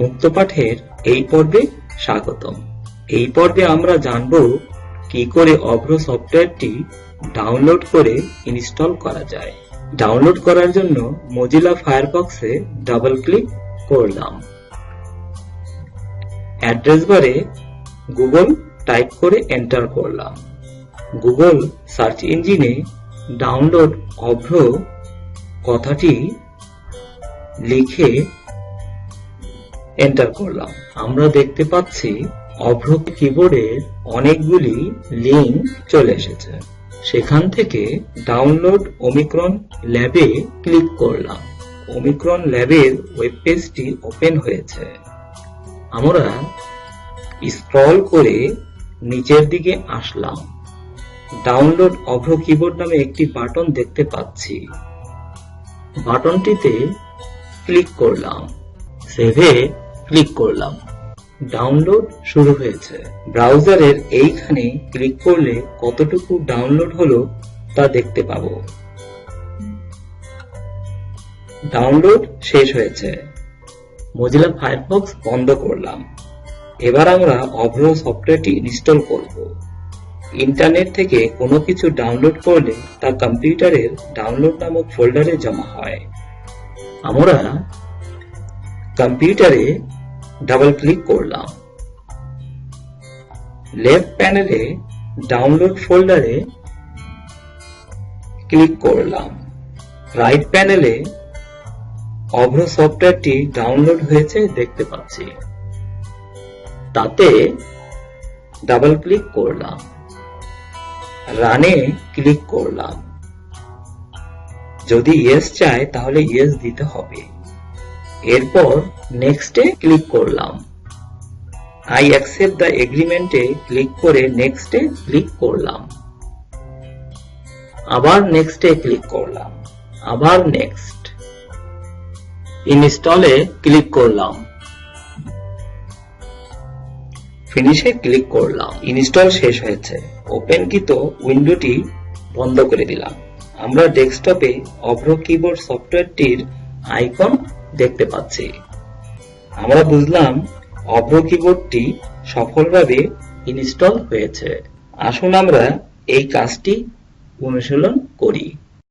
মুক্তপাঠের এই পর্বে স্বাগতম। এই পর্বে আমরা জানব কি করে অভ্র সফটওয়্যারটি ডাউনলোড করে ইনস্টল করা যায়। ডাউনলোড করার জন্য মজিলা ফায়ারফক্সে ডাবল ক্লিক করলাম। অ্যাড্রেস বারে গুগল টাইপ করে এন্টার করলাম। গুগল সার্চ ইঞ্জিনে ডাউনলোড অভ্র কথাটি লিখে এন্টার করলাম। আমরা দেখতে পাচ্ছি অভ্র কিবোর্ডের অনেকগুলি লিঙ্ক চলে এসেছে। সেখান থেকে ডাউনলোড ওমিক্রন ল্যাবে ক্লিক করলাম। ওমিক্রন ল্যাবের ওয়েব পেজটি ওপেন হয়েছে। আমরা স্ক্রল করে নিচের দিকে আসলাম। ডাউনলোড অভ্র কিবোর্ড নামে একটি বাটন দেখতে পাচ্ছি। বাটনটিতে ক্লিক করলাম। সেভে ক্লিক করলাম। ডাউনলোড শুরু হয়েছে। ব্রাউজারের এইখানে ক্লিক করলে কতটুকু ডাউনলোড হলো তা দেখতে পাবো। ডাউনলোড শেষ হয়েছে। মজিলা ফায়ারফক্স বন্ধ করলাম। এবার আমরা অভ্র সফটওয়্যারটি ইনস্টল করব। ইন্টারনেট থেকে কোনো কিছু ডাউনলোড করলে তা কম্পিউটারের ডাউনলোড নামক ফোল্ডারে জমা হয়। আমরা কম্পিউটারে ডাবল ক্লিক করলাম। লেফট প্যানেলে ডাউনলোড ফোল্ডারে ক্লিক করলাম। রাইট প্যানেলে অভ্র সফটওয়্যারটি ডাউনলোড হয়েছে দেখতে পাচ্ছি। তাতে ডাবল ক্লিক করলাম। রানে ক্লিক করলাম। যদি ইয়েস চায় তাহলে ইয়েস দিতে হবে। এরপর নেক্সটে ক্লিক করলাম। আই অ্যাকসেপ্ট দ্য এগ্রিমেন্টে ক্লিক করে নেক্সটে ক্লিক করলাম। আবার নেক্সটে ক্লিক করলাম। আবার নেক্সট ইনস্টলে ক্লিক করলাম। ফিনিশে ক্লিক করলাম। ইনস্টল শেষ হয়েছে। ওপেন কৃত উইন্ডোটি বন্ধ করে দিলাম। আমরা ডেস্কটপে অভ্র কিবোর্ড সফটওয়্যারটির আইকন দেখতে পাচ্ছি। আমরা বুঝলাম অভ্র কিবোর্ডটি সফলভাবে ইনস্টল হয়েছে। আসুন আমরা এই কাজটি অনুশীলন করি।